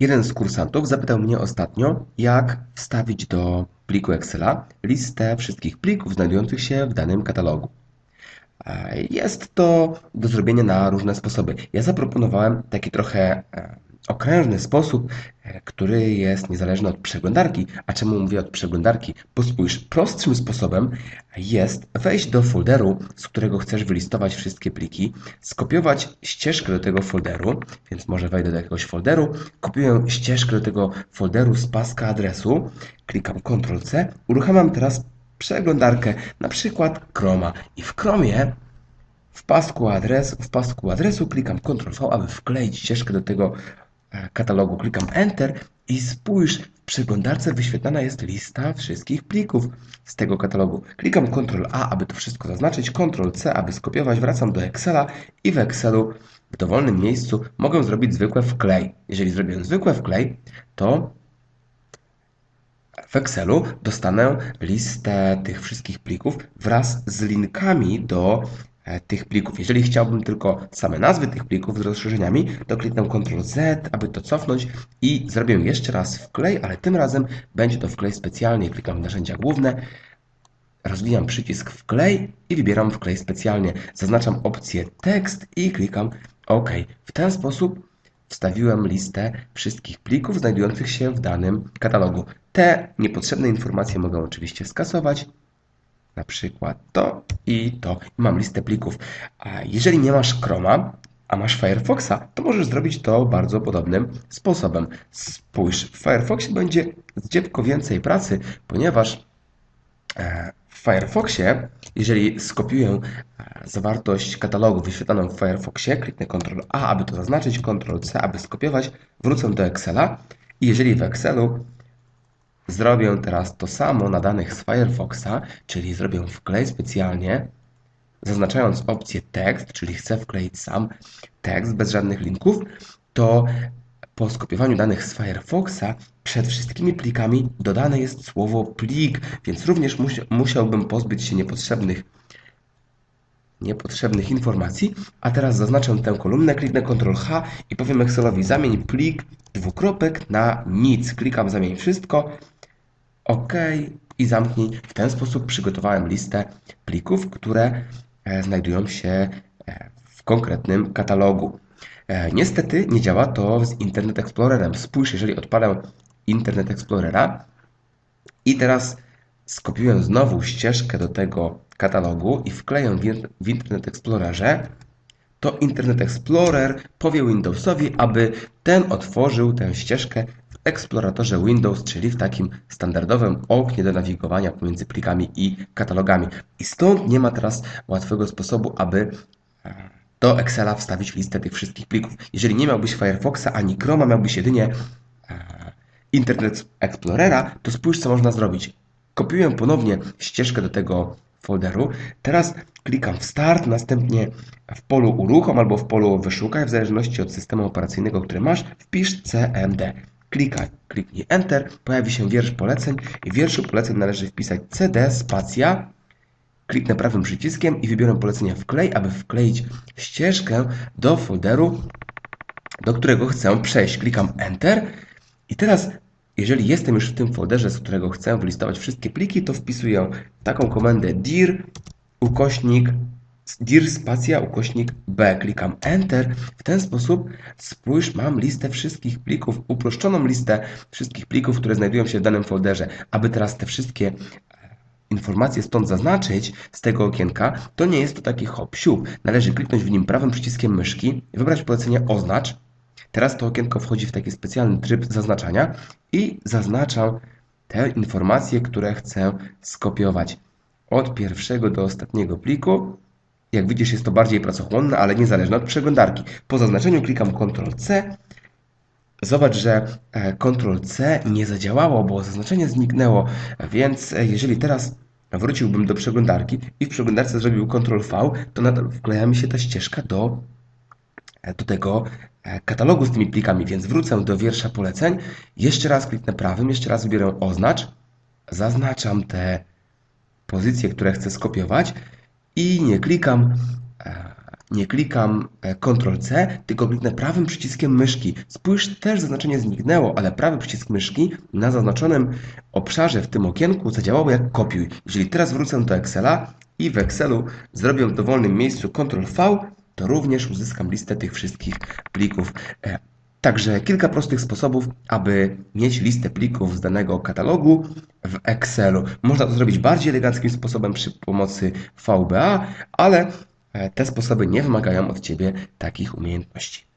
Jeden z kursantów zapytał mnie ostatnio, jak wstawić do pliku Excela listę wszystkich plików znajdujących się w danym katalogu. E, Jest to do zrobienia na różne sposoby. Ja zaproponowałem taki trochę e, okrężny sposób, e, który jest niezależny od przeglądarki. A czemu mówię od przeglądarki? Bo spójrz, prostszym sposobem jest wejść do folderu, z którego chcesz wylistować wszystkie pliki, skopiować ścieżkę do tego folderu, więc może wejdę do jakiegoś folderu, kopiuję ścieżkę do tego folderu z paska adresu, klikam Ctrl-C, uruchamiam teraz przeglądarkę, na przykład Chroma i w Chromie w pasku, adres, w pasku adresu klikam Ctrl-V, aby wkleić ścieżkę do tego katalogu. Klikam Enter i spójrz, w przeglądarce wyświetlana jest lista wszystkich plików z tego katalogu. Klikam Ctrl-A, aby to wszystko zaznaczyć, Ctrl-C, aby skopiować, wracam do Excela i w Excelu w dowolnym miejscu mogę zrobić zwykłe wklej. Jeżeli zrobię zwykłe wklej, to w Excelu dostanę listę tych wszystkich plików wraz z linkami do tych plików. Jeżeli chciałbym tylko same nazwy tych plików z rozszerzeniami, to kliknę Ctrl Z, aby to cofnąć i zrobię jeszcze raz wklej, ale tym razem będzie to wklej specjalnie. Klikam w narzędzia główne, rozwijam przycisk wklej i wybieram wklej specjalnie. Zaznaczam opcję tekst i klikam OK. W ten sposób wstawiłem listę wszystkich plików znajdujących się w danym katalogu. Te niepotrzebne informacje mogę oczywiście skasować, na przykład to i to. Mam listę plików. A jeżeli nie masz Chroma, a masz Firefoxa, to możesz zrobić to bardzo podobnym sposobem. Spójrz, w Firefoxie będzie zdziepko więcej pracy, ponieważ e, w Firefoxie, jeżeli skopiuję e, zawartość katalogu wyświetloną w Firefoxie, kliknę Ctrl A, aby to zaznaczyć, Ctrl C, aby skopiować, wrócę do Excela i jeżeli w Excelu Zrobię teraz to samo na danych z Firefoxa, czyli zrobię wklej specjalnie, zaznaczając opcję tekst, czyli chcę wkleić sam tekst bez żadnych linków, to po skopiowaniu danych z Firefoxa przed wszystkimi plikami dodane jest słowo plik, więc również musiałbym pozbyć się niepotrzebnych niepotrzebnych informacji, a teraz zaznaczę tę kolumnę, kliknę Ctrl H i powiem Excelowi zamień plik dwukropek na nic. Klikam zamień wszystko OK i zamknij. W ten sposób przygotowałem listę plików, które e, znajdują się e, w konkretnym katalogu. E, niestety nie działa to z Internet Explorerem. Spójrz, jeżeli odpalę Internet Explorera i teraz skopiuję znowu ścieżkę do tego katalogu i wkleję w Internet Explorerze, to Internet Explorer powie Windowsowi, aby ten otworzył tę ścieżkę eksploratorze Windows, czyli w takim standardowym oknie do nawigowania pomiędzy plikami i katalogami. I stąd nie ma teraz łatwego sposobu, aby e, do Excela wstawić listę tych wszystkich plików. Jeżeli nie miałbyś Firefoxa ani Chroma, miałbyś jedynie e, Internet Explorera, to spójrz co można zrobić. Kopiuję ponownie ścieżkę do tego folderu. Teraz klikam w Start, następnie w polu Uruchom albo w polu Wyszukaj, w zależności od systemu operacyjnego, który masz, wpisz CMD. Klikaj, kliknij Enter, pojawi się wiersz poleceń i w wierszu poleceń należy wpisać CD spacja. Kliknę prawym przyciskiem i wybiorę polecenia wklej, aby wkleić ścieżkę do folderu, do którego chcę przejść. Klikam Enter i teraz jeżeli jestem już w tym folderze, z którego chcę wylistować wszystkie pliki, to wpisuję taką komendę dir ukośnik dir spacja ukośnik B. Klikam Enter. W ten sposób spójrz, mam listę wszystkich plików, uproszczoną listę wszystkich plików, które znajdują się w danym folderze. Aby teraz te wszystkie e, informacje stąd zaznaczyć z tego okienka, to nie jest to taki hop siup. Należy kliknąć w nim prawym przyciskiem myszki, wybrać polecenie oznacz. Teraz to okienko wchodzi w taki specjalny tryb zaznaczania i zaznaczam te informacje, które chcę skopiować. Od pierwszego do ostatniego pliku jak widzisz, jest to bardziej pracochłonne, ale niezależne od przeglądarki. Po zaznaczeniu klikam Ctrl-C. Zobacz, że e, Ctrl-C nie zadziałało, bo zaznaczenie zniknęło, więc e, jeżeli teraz wróciłbym do przeglądarki i w przeglądarce zrobił Ctrl-V, to nadal wkleja mi się ta ścieżka do, e, do tego katalogu z tymi plikami, więc wrócę do wiersza poleceń. Jeszcze raz kliknę prawym, jeszcze raz wybiorę oznacz, zaznaczam te pozycje, które chcę skopiować i nie klikam e, nie klikam e, Ctrl-C, tylko kliknę prawym przyciskiem myszki. Spójrz, też zaznaczenie zniknęło, ale prawy przycisk myszki na zaznaczonym obszarze w tym okienku zadziałało jak kopiuj. Jeżeli teraz wrócę do Excela i w Excelu zrobię w dowolnym miejscu Ctrl-V, to również uzyskam listę tych wszystkich plików. E, Także kilka prostych sposobów, aby mieć listę plików z danego katalogu w Excelu. Można to zrobić bardziej eleganckim sposobem przy pomocy VBA, ale e, te sposoby nie wymagają od Ciebie takich umiejętności.